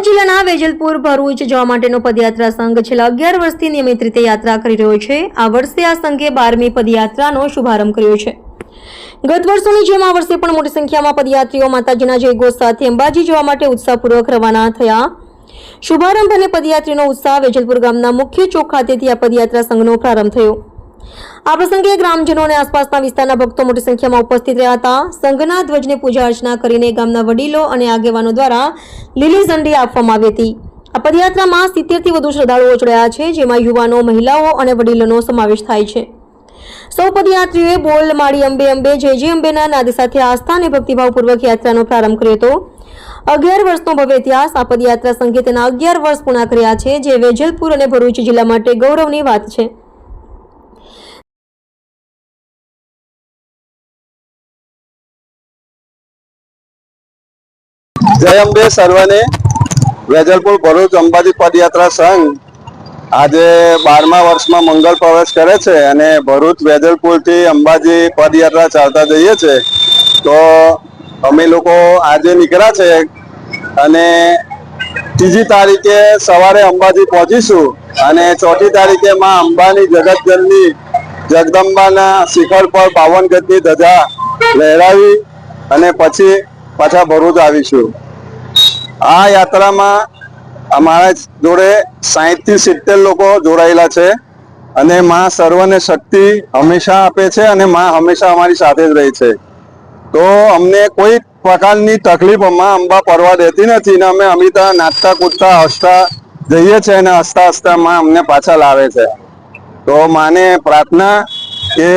ભરૂચ જિલ્લાના વેજલપુર, ભરૂચ જવા માટેનો પદયાત્રા સંઘ છેલ્લા અગિયાર વર્ષથી નિયમિત રીતે યાત્રા કરી રહ્યો છે. આ વર્ષે આ સંઘે બારમી પદયાત્રાનો શુભારંભ કર્યો છે. ગત વર્ષોની જેમ આ વર્ષે પણ મોટી સંખ્યામાં પદયાત્રીઓ માતાજીના જયઘોષ સાથે અંબાજી જવા માટે ઉત્સાહપૂર્વક રવાના થયા. શુભારંભ અને પદયાત્રીનો ઉત્સાહ વેજલપુર ગામના મુખ્ય ચોક ખાતેથી આ પદયાત્રા સંઘનો પ્રારંભ થયો. આ પ્રસંગે ગ્રામજનો અને આસપાસના વિસ્તારના ભક્તો મોટી સંખ્યામાં ઉપસ્થિત રહ્યા હતા. સંઘના ધ્વજને પૂજા અર્ચના કરીને ગામના વડીલો અને આગેવાનો દ્વારા લીલી ઝંડી આપવામાં આવી હતી. આ પદયાત્રામાં સિત્તેરથી વધુ શ્રદ્ધાળુઓ જોડાયા છે, જેમાં યુવાનો, મહિલાઓ અને વડીલોનો સમાવેશ થાય છે. સૌ પદયાત્રીઓએ બોલ, માળી, અંબે અંબે, જય જય, અંબેના નાદ સાથે આસ્થા અને ભક્તિભાવપૂર્વક યાત્રાનો પ્રારંભ કર્યો હતો. અગિયાર વર્ષનો ભવ્ય ઇતિહાસ આ પદયાત્રા સંઘે તેના અગિયાર વર્ષ પૂર્ણ કર્યા છે, જે વેજલપુર અને ભરૂચ જિલ્લા માટે ગૌરવની વાત છે. જય અંબે સર્વને. વેજલપુર ભરૂચ અંબાજી પદયાત્રા સંઘ આજે બારમા વર્ષમાં મંગળ પ્રવેશ કરે છે અને ભરૂચ વેજલપુરથી અંબાજી પદયાત્રા ચાલતા જઈએ છે. તો અમે લોકો આજે નીકળ્યા છે અને ત્રીજી તારીખે સવારે અંબાજી પહોંચીશું અને ચોથી તારીખે માં અંબાની જગતજનની જગદંબાના શિખર પર પાવન ગતની ધજા લહેરાવી અને પછી પાછા ભરૂચ આવીશું. આ યાત્રામાં અમારા જોડે સાહીઠથી સિત્તેર લોકો જોડાયેલા છે અને માં સર્વને શક્તિ હંમેશા આપે છે અને માં હંમેશા અમારી સાથે જ રહે છે. તો અમને કોઈ પ્રકારની તકલીફમાં અંબા પડવા દેતી નથી ને અમે અમિતા, નાચતા, કૂદતા, હસતા જઈએ છીએ અને હસતા હસતા માં અમને પાછા લાવે છે. તો માને પ્રાર્થના કે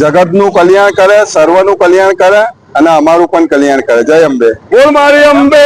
જગતનું કલ્યાણ કરે, સર્વનું કલ્યાણ કરે અને અમારું પણ કલ્યાણ કરે. જય અંબે. બોલ મારી અંબે.